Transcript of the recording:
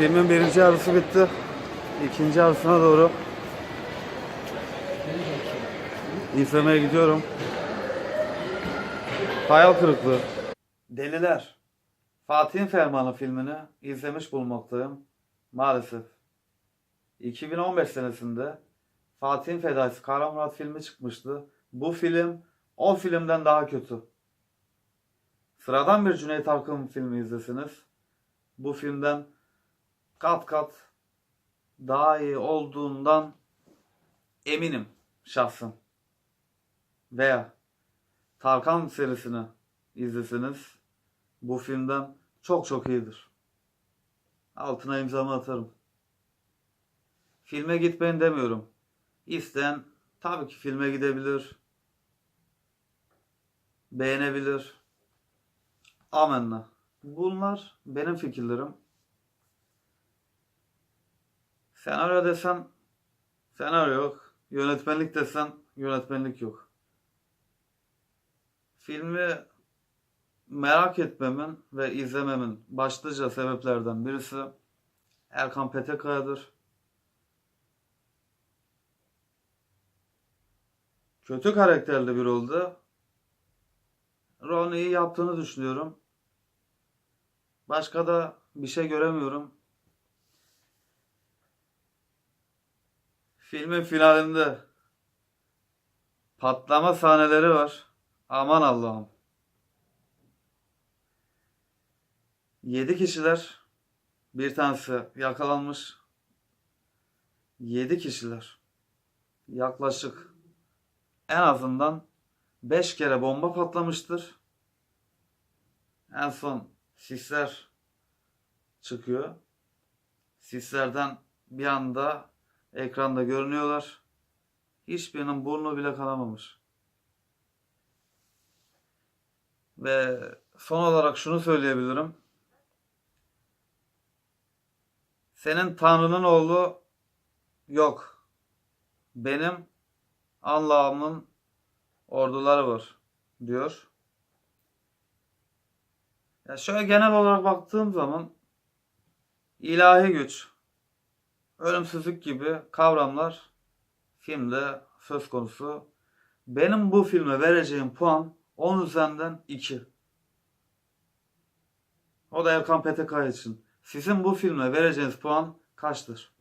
Filmin birinci yarısı bitti. İkinci yarısına doğru izlemeye gidiyorum. Hayal kırıklığı. Deliler. Fatih'in Fermanı filmini izlemiş bulunmaktayım. Maalesef. 2015 senesinde Fatih'in Fedaisi Kara Murat filmi çıkmıştı. Bu film o filmden daha kötü. Sıradan bir Cüneyt Arkın filmi izlesiniz. Bu filmden kat kat daha iyi olduğundan eminim şahsım. Veya Tarkan serisini izleseniz bu filmden çok çok iyidir. Altına imzamı atarım. Filme gitmeyin demiyorum. İsteyen tabii ki filme gidebilir. Beğenebilir. Amenna. Bunlar benim fikirlerim. Senaryo desen senaryo yok. Yönetmenlik desen yönetmenlik yok. Filmi merak etmemin ve izlememin başlıca sebeplerden birisi Erkan Petekkaya'dır. Kötü karakterli bir oldu. Ron iyi yaptığını düşünüyorum. Başka da bir şey göremiyorum. Filmin finalinde patlama sahneleri var. Aman Allah'ım. 7 kişiler bir tanesi yakalanmış. 7 kişiler yaklaşık en azından 5 kere bomba patlamıştır. En son sisler çıkıyor. Sislerden bir anda ekranda görünüyorlar. Hiçbirinin burnu bile kanamamış. Ve son olarak şunu söyleyebilirim. Senin Tanrı'nın oğlu yok. Benim Allah'ımın orduları var diyor. Ya şöyle genel olarak baktığım zaman ilahi güç, ölümsüzlük gibi kavramlar filmde söz konusu. Benim bu filme vereceğim puan 10 üzerinden 2. O da Erkan Petekkaya için. Sizin bu filme vereceğiniz puan kaçtır?